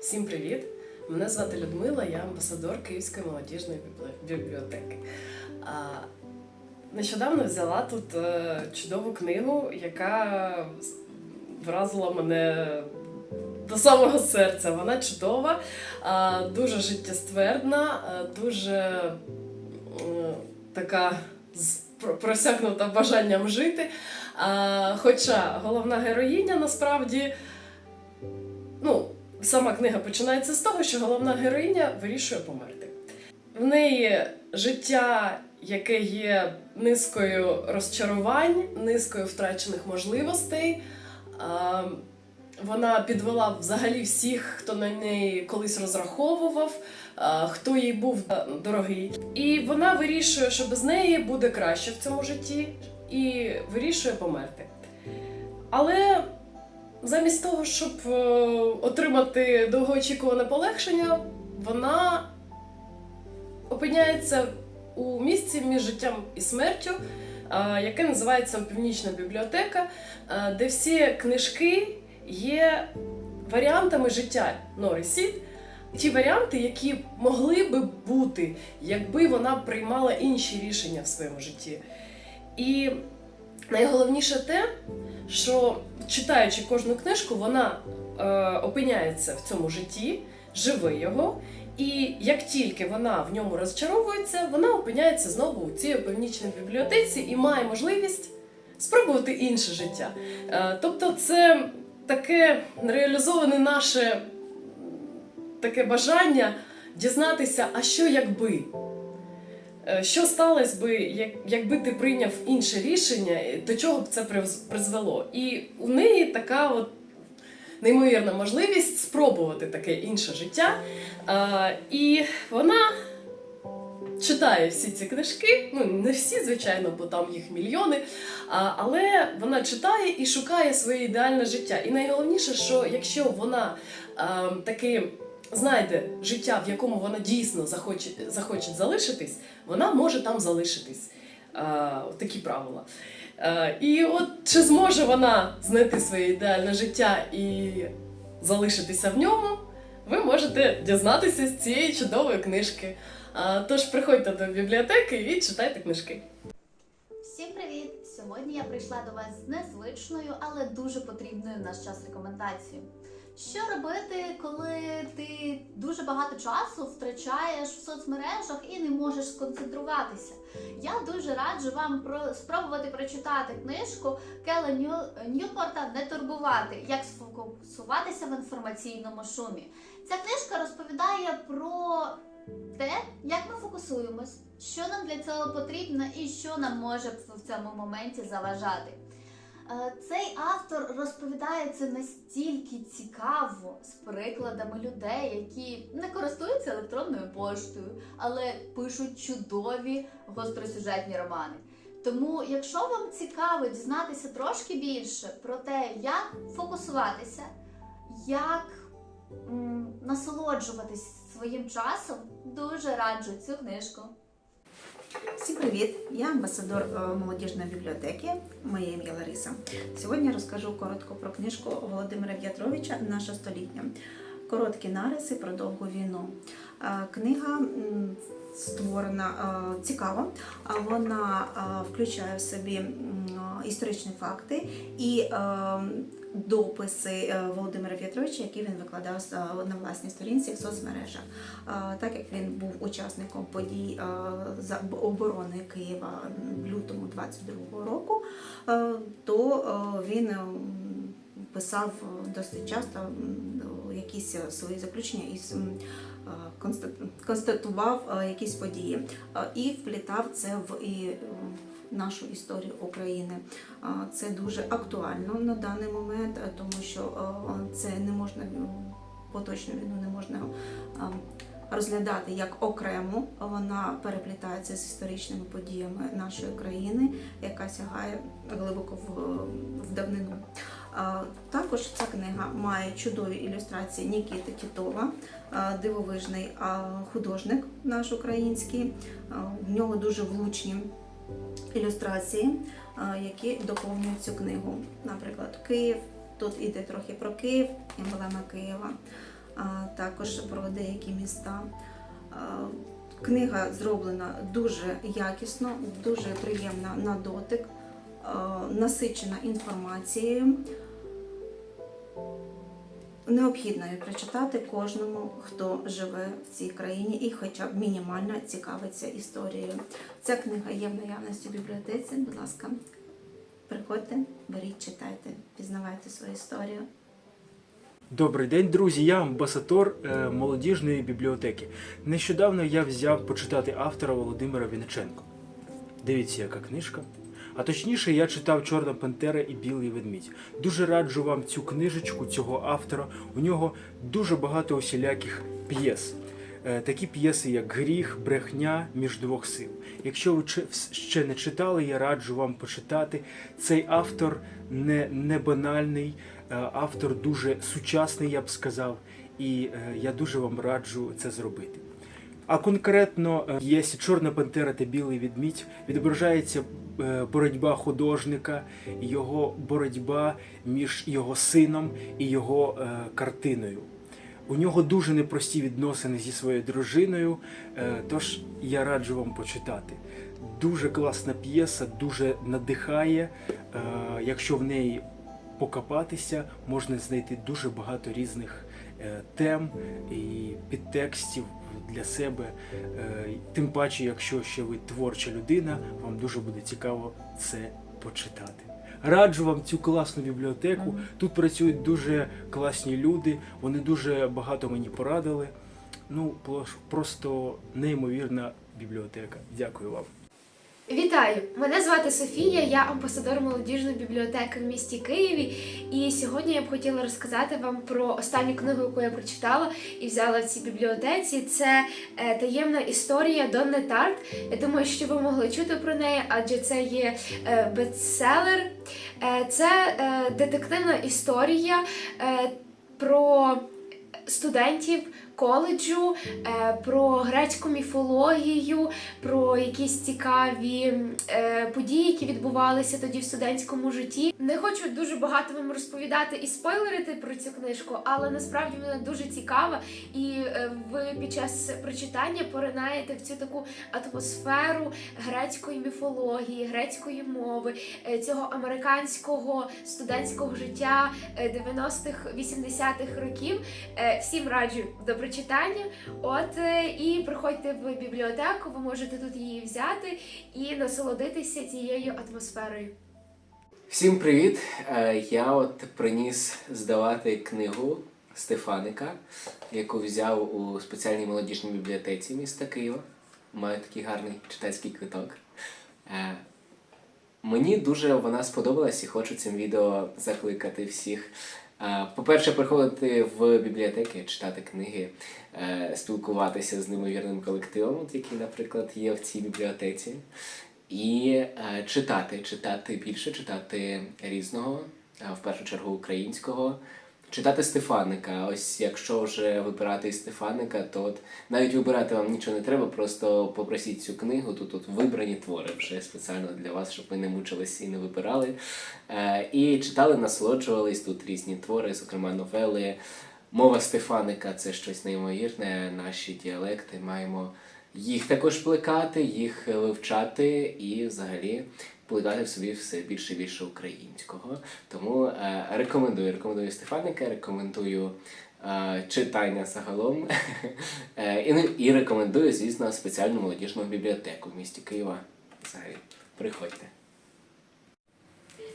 Всім привіт! Мене звати Людмила, я амбасадор Київської молодіжної бібліотеки. Нещодавно взяла тут е, чудову книгу, яка вразила мене до самого серця. Вона чудова, дуже життєствердна, дуже е, така просякнута бажанням жити. Хоча головна героїня насправді, ну, сама книга починається з того, що головна героїня вирішує померти. В неї життя, яке є низкою розчарувань, низкою втрачених можливостей. Вона підвела взагалі всіх, хто на неї колись розраховував, хто їй був дорогий. І вона вирішує, що без неї буде краще в цьому житті, і вирішує померти. Але замість того, щоб е, отримати довгоочікуване полегшення, вона опиняється у місці між життям і смертю, е, яке називається Північна бібліотека, е, де всі книжки є варіантами життя Нори Сід. Ті варіанти, які могли би бути, якби вона приймала інші рішення в своєму житті. І найголовніше те, що читаючи кожну книжку, вона е, опиняється в цьому житті, живе його, і як тільки вона в ньому розчаровується, вона опиняється знову у цій північній бібліотеці і має можливість спробувати інше життя. Е, тобто, це таке реалізоване наше таке бажання дізнатися, а що якби. Е, Що сталося би, якби ти прийняв інше рішення, до чого б це призвело? І у неї така от неймовірна можливість спробувати таке інше життя. І вона читає всі ці книжки, ну не всі, звичайно, бо там їх мільйони. Але вона читає і шукає своє ідеальне життя. І найголовніше, що якщо вона а, таки знайде життя, в якому вона дійсно захоче, захоче залишитись, вона може там залишитись. А, такі правила. А, і от чи зможе вона знайти своє ідеальне життя і залишитися в ньому, ви можете дізнатися з цієї чудової книжки. А, тож приходьте до бібліотеки і читайте книжки. Всім привіт! Сьогодні я прийшла до вас з незвичною, але дуже потрібною наш час рекомендацією. Що робити, коли ти дуже багато часу втрачаєш в соцмережах і не можеш сконцентруватися? Я дуже раджу вам про спробувати прочитати книжку Кела Нью- Ньюпорта Не турбувати, як сфокусуватися в інформаційному шумі. Ця книжка розповідає про те, як ми фокусуємось, що нам для цього потрібно і що нам може в цьому моменті заважати. Е, Цей автор розповідає це настільки цікаво з прикладами людей, які не користуються електронною поштою, але пишуть чудові гостросюжетні романи. Тому, якщо вам цікаво дізнатися трошки більше про те, як фокусуватися, як м, насолоджуватись своїм часом, дуже раджу цю книжку. Всім привіт! Я амбасадор е, молодіжної бібліотеки. Моє ім'я Лариса. Сьогодні розкажу коротко про книжку Володимира В'ятровича Наше століття. Короткі нариси про довгу війну. Е, Книга створена е, цікаво, вона включає в собі історичні факти і е, дописи е, Володимира В'ятровича, які він викладав е, на власній сторінці в соцмережах. Е, Так як він був учасником подій оборони Києва в лютому 22-го року, то він писав досить часто якісь свої заключення і констатував якісь події і вплітав це в нашу історію України. Це дуже актуально на даний момент, е, тому що е, це не можна поточну війну не можна розглядати як окремо. Вона переплітається з історичними подіями нашої країни, яка сягає глибоко в, в давнину. Також ця книга має чудові ілюстрації Нікіти Тітова, дивовижний художник наш український. В нього дуже влучні ілюстрації, які доповнюють цю книгу. Наприклад, Київ. Тут іде трохи про Київ, емблема Києва. також про деякі міста. Е, Книга зроблена дуже якісно, дуже приємна на дотик, е, насичена інформацією. Необхідно її прочитати кожному, хто живе в цій країні і хоча б мінімально цікавиться історією. Ця книга є в наявності в бібліотеці. Будь ласка, приходьте, беріть, читайте, пізнавайте свою історію. Добрий день, друзі. Я амбасадор е, молодіжної бібліотеки. Нещодавно я взяв почитати автора Володимира Вінниченко. Дивіться, яка книжка. А точніше, я читав Чорна Пантера і Білий ведмідь. Дуже раджу вам цю книжечку цього автора. У нього дуже багато усіляких п'єс. Е, Такі п'єси, як Гріх, Брехня між двох сил. Якщо ви ще не читали, я раджу вам почитати. Цей автор не, не банальний, е, автор дуже сучасний, я б сказав, і е, я дуже вам раджу це зробити. А конкретно е, є Чорна пантера та Білий відмідь відображається е, боротьба художника, його боротьба між його сином і його е, картиною. У нього дуже непрості відносини зі своєю дружиною, е, тож я раджу вам почитати. Дуже класна п'єса, дуже надихає. Е, Якщо в неї покопатися, можна знайти дуже багато різних е, тем і підтекстів для себе. Е, Тим паче, якщо ще ви творча людина, вам дуже буде цікаво це почитати. Раджу вам цю класну бібліотеку. Тут працюють дуже класні люди, вони дуже багато мені порадили. Ну, просто неймовірна бібліотека. Дякую вам. Вітаю! Мене звати Софія, я амбасадор молодіжної бібліотеки в місті Києві. І сьогодні я б хотіла розказати вам про останню книгу, яку я прочитала і взяла в цій бібліотеці. Це е, таємна історія Донни Тарт. Я думаю, що ви могли чути про неї, адже це є е, бестселер. Е, це детективна історія про студентів коледжу, е, про грецьку міфологію, про якісь цікаві е, події, які відбувалися тоді в студентському житті. Не хочу дуже багато вам розповідати і спойлерити про цю книжку, але насправді вона дуже цікава, і е, ви під час прочитання поринаєте в цю таку атмосферу грецької міфології, грецької мови, цього американського студентського життя е, 90-х, 80-х років. Всім раджу до прочитання. От е, і приходьте в бібліотеку, ви можете тут її взяти і насолодитися цією атмосферою. Всім привіт! Е, Я от приніс здавати книгу Стефаника, яку взяв у спеціальній молодіжній бібліотеці міста Києва. Маю такий гарний читацький квиток. Е, Мені дуже вона сподобалась і хочу цим відео закликати всіх. По-перше, приходити в бібліотеки, читати книги, е, спілкуватися з неймовірним колективом, який, наприклад, є в цій бібліотеці. І е, читати, читати більше, читати різного, е, в першу чергу українського, читати Стефаника. Ось якщо вже вибирати Стефаника, то от навіть вибирати вам нічого не треба, просто попросіть цю книгу. Тут от вибрані твори вже спеціально для вас, щоб ви не мучились і не вибирали. Е, і читали, насолоджувались тут різні твори, зокрема новели. Мова Стефаника це щось неймовірне, наші діалекти маємо їх також плекати, їх вивчати і взагалі плекати в собі все більше і більше українського. Тому е, рекомендую, рекомендую Стефаника, рекомендую е, читання загалом. Е, і, ну, і рекомендую, звісно, спеціальну молодіжну бібліотеку в місті Києва. Взагалі, приходьте.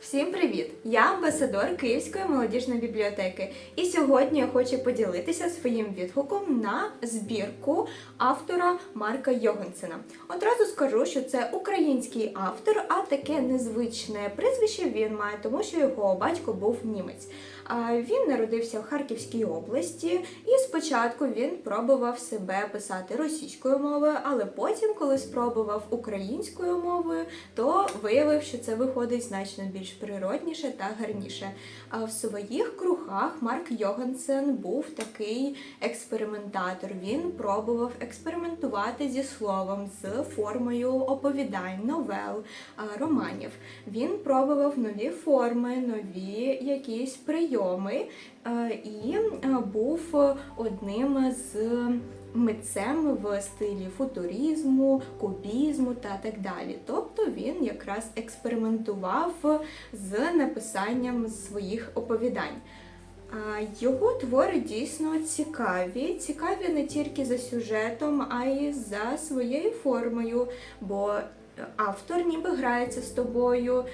Всім привіт! Я амбасадор Київської молодіжної бібліотеки. І сьогодні я хочу поділитися своїм відгуком на збірку автора Марка Йогансена. Одразу скажу, що це український автор, а таке незвичне прізвище він має, тому що його батько був німець. Він народився в Харківській області, і спочатку він пробував себе писати російською мовою, але потім, коли спробував українською мовою, то виявив, що це виходить значно більш природніше та гарніше. А в своїх кругах Марк Йогансен був такий експериментатор. Він пробував експериментувати зі словом, з формою оповідань, новел, романів. Він пробував нові форми, нові якісь прийоми. Відомий е, і е, був одним з митцем в стилі футуризму, кубізму та так далі. Тобто він якраз експериментував з написанням своїх оповідань. Його твори дійсно цікаві. Цікаві не тільки за сюжетом, а й за своєю формою, бо автор ніби грається з тобою, е,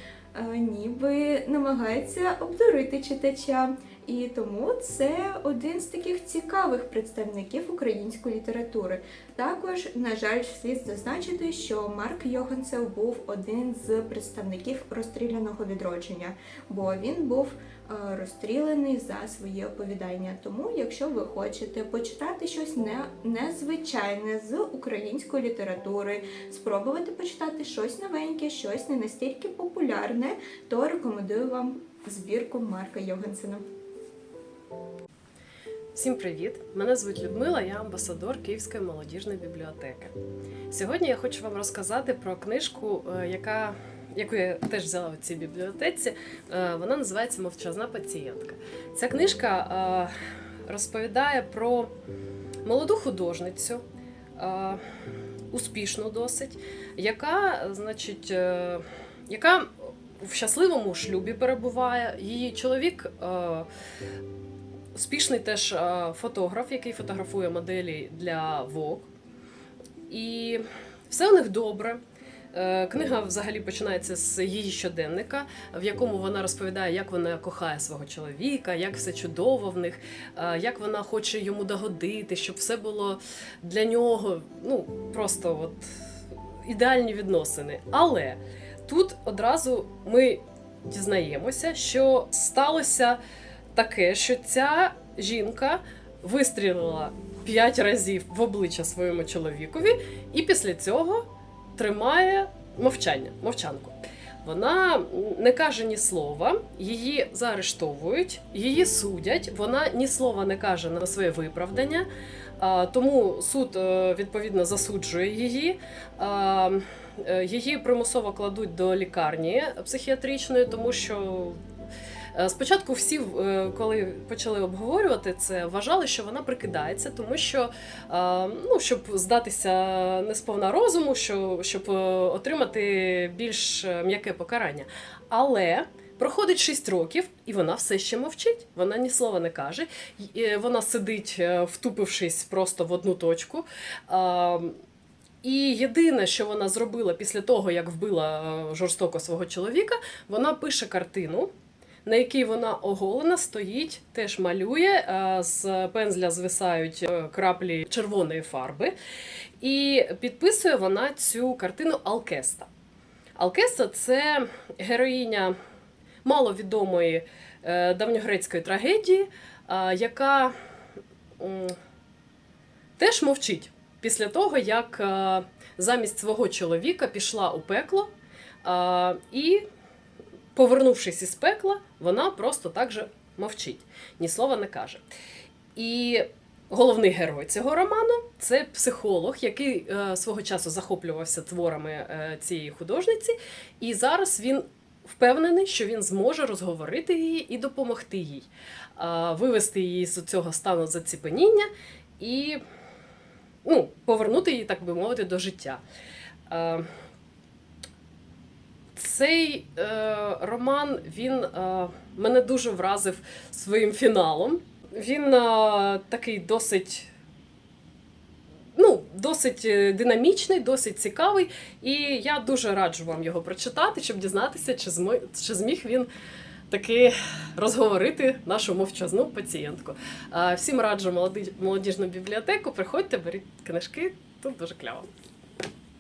ніби намагається обдурити читача. І тому це один з таких цікавих представників української літератури. Також, на жаль, слід зазначити, що Марк Йогансен був один з представників розстріляного відродження, бо він був е, розстріляний за свої оповідання. Тому, якщо ви хочете почитати щось не, незвичайне з української літератури, спробувати почитати щось новеньке, щось не настільки популярне, то рекомендую вам збірку Марка Йогансена. Всім привіт! Мене звуть Людмила, я амбасадор Київської молодіжної бібліотеки. Сьогодні я хочу вам розказати про книжку, е, яка, яку я теж взяла в цій бібліотеці. Е, Вона називається Мовчазна пацієнтка. Ця книжка е, розповідає про молоду художницю, е, успішну досить, яка, значить, яка в щасливому шлюбі перебуває. Її чоловік. успішний теж фотограф, який фотографує моделі для Vogue. І все у них добре. Е, Книга взагалі починається з її щоденника, в якому вона розповідає, як вона кохає свого чоловіка, як все чудово в них, е, як вона хоче йому догодити, щоб все було для нього ну, просто от, ідеальні відносини. Але тут одразу ми дізнаємося, що сталося таке, що ця жінка вистрілила п'ять разів в обличчя своєму чоловікові, і після цього тримає мовчання, мовчанку. Вона не каже ні слова, її заарештовують, її судять. Вона ні слова не каже на своє виправдання, тому суд е, відповідно засуджує її. Е, Її примусово кладуть до лікарні психіатричної, тому що Спочатку всі, е, коли почали обговорювати це, вважали, що вона прикидається, тому що е, ну, щоб здатися не сповна розуму, що, щоб е, отримати більш е, м'яке покарання. Але проходить 6 років, і вона все ще мовчить. Вона ні слова не каже. Е, Вона сидить, е, втупившись просто в одну точку. Е, І єдине, що вона зробила після того, як вбила е, жорстоко свого чоловіка, вона пише картину, на якій вона оголена стоїть, теж малює. е, З пензля звисають е, краплі червоної фарби. І підписує вона цю картину Алкеста. Алкеста це героїня маловідомої е, давньогрецької трагедії, яка теж мовчить після того, як замість свого чоловіка пішла у пекло. І повернувшись із пекла, вона просто так же мовчить, ні слова не каже. І головний герой цього роману це психолог, який е, свого часу захоплювався творами е, цієї художниці, і зараз він впевнений, що він зможе розговорити її і допомогти їй, е, вивести її з цього стану заціпеніння і ну, повернути її, так би мовити, до життя. Цей е, роман він е, мене дуже вразив своїм фіналом. Він е, такий досить. Ну, досить е, динамічний, досить цікавий, і я дуже раджу вам його прочитати, щоб дізнатися, чи, змо... чи зміг він таки розговорити нашу мовчазну пацієнтку. Е, Всім раджу молодіжну бібліотеку. Приходьте, беріть книжки, тут дуже кляво.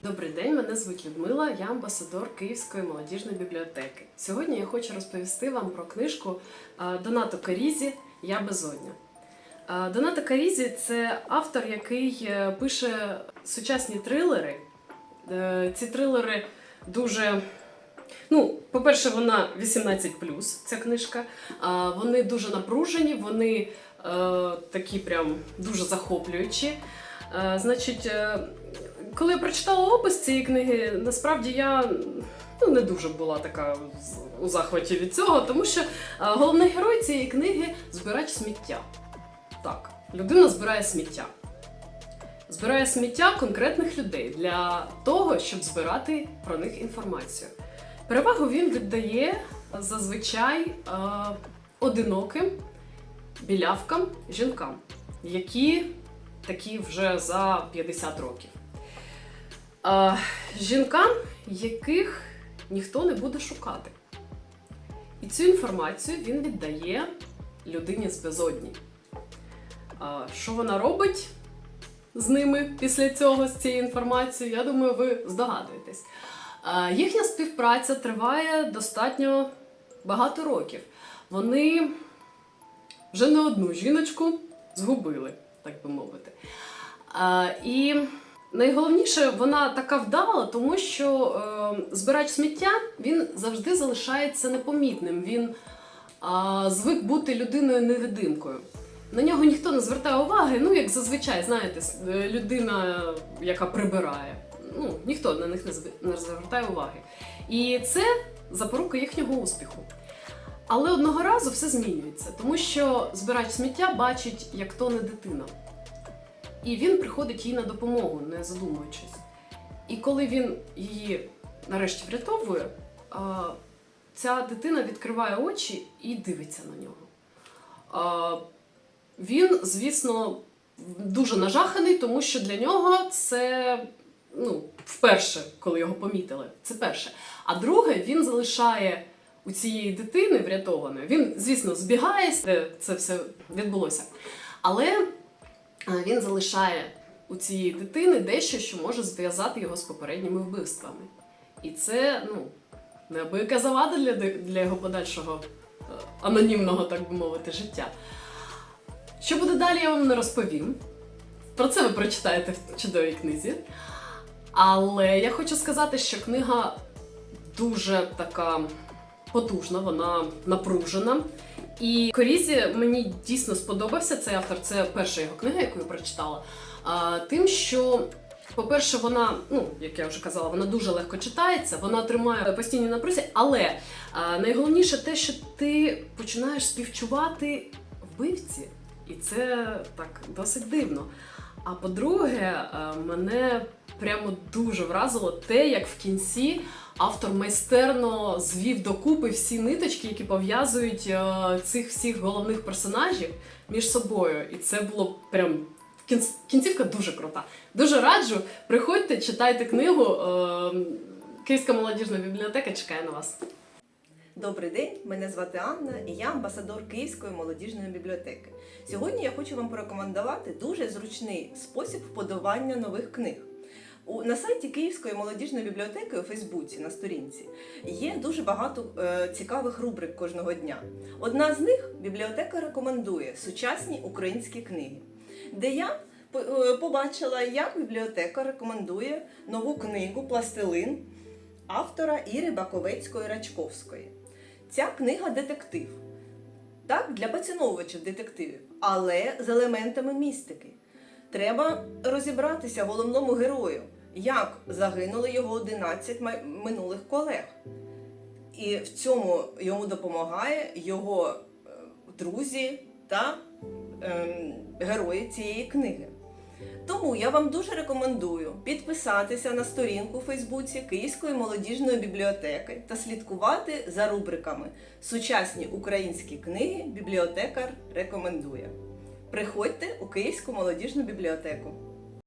Добрий день, мене звуть Людмила, я амбасадор Київської молодіжної бібліотеки. Сьогодні я хочу розповісти вам про книжку Донато Карізі Я безодня. Донато Карізі це автор, який е, пише сучасні трилери. Е, Ці трилери дуже. Ну, по-перше, вона 18 ця книжка. Вони дуже напружені, вони е, такі прям дуже захоплюючі. Значить, коли я прочитала опис цієї книги, насправді я ну, не дуже була така у захваті від цього, тому що е, головний герой цієї книги збирач сміття. Так, людина збирає сміття. Збирає сміття конкретних людей для того, щоб збирати про них інформацію. Перевагу він віддає зазвичай е, одиноким білявкам, жінкам, які такі вже за 50 років. Е, жінкам, яких ніхто не буде шукати. І цю інформацію він віддає людині з безодні. А, Що вона робить з ними після цього, з цією інформацією, я думаю, ви здогадуєтесь. А, Їхня співпраця триває достатньо багато років. Вони вже не одну жіночку згубили, так би мовити. А, І найголовніше, вона така вдала, тому що е, збирач сміття він завжди залишається непомітним. Він а, звик бути людиною-невидимкою. На нього ніхто не звертає уваги, ну як зазвичай, знаєте, е, людина, яка прибирає. Ну, ніхто на них не не звертає уваги. І це запорука їхнього успіху. Але одного разу все змінюється, тому що збирач сміття бачить, як тоне дитина. І він приходить їй на допомогу, не задумуючись. І коли він її нарешті врятовує, ця дитина відкриває очі і дивиться на нього. Він, звісно, дуже нажаханий, тому що для нього це ну, вперше, коли його помітили. Це перше. А друге, він залишає у цієї дитини врятованої. Він, звісно, збігає, це все відбулося. Але він залишає у цієї дитини дещо, що може зв'язати його з попередніми вбивствами. І це ну, неабияка завада для, для його подальшого е, анонімного, так би мовити, життя. Що буде далі, я вам не розповім. Про це ви прочитаєте в чудовій книзі. Але я хочу сказати, що книга дуже така потужна, вона напружена. І Корізі мені дійсно сподобався цей автор. Це перша його книга, яку я прочитала. А, тим, що, по-перше, вона, ну як я вже казала, вона дуже легко читається, вона тримає постійні напрузі, але а, найголовніше те, що ти починаєш співчувати вбивці, і це так досить дивно. А по-друге, мене прямо дуже вразило те, як в кінці автор майстерно звів докупи всі ниточки, які пов'язують е, цих всіх головних персонажів між собою. І це було прям кінц- кінцівка дуже крута. Дуже раджу. Приходьте, читайте книгу. е, Київська молодіжна бібліотека чекає на вас. Добрий день, мене звати Анна і я амбасадор Київської молодіжної бібліотеки. Сьогодні я хочу вам порекомендувати дуже зручний спосіб вподобання нових книг. На сайті Київської молодіжної бібліотеки у Фейсбуці на сторінці є дуже багато е, цікавих рубрик кожного дня. Одна з них бібліотека рекомендує сучасні українські книги, де я е, побачила, як бібліотека рекомендує нову книгу Пластилин автора Іри Баковецької Рачковської. Ця книга детектив. Так, для поціновувачів детективів, але з елементами містики. Треба розібратися головному герою, як загинули його 11 минулих колег. І в цьому йому допомагає його е, друзі та ем, герої цієї книги. Тому я вам дуже рекомендую підписатися на сторінку у Фейсбуці Київської молодіжної бібліотеки та слідкувати за рубриками Сучасні українські книги бібліотекар рекомендує. Приходьте у Київську молодіжну бібліотеку.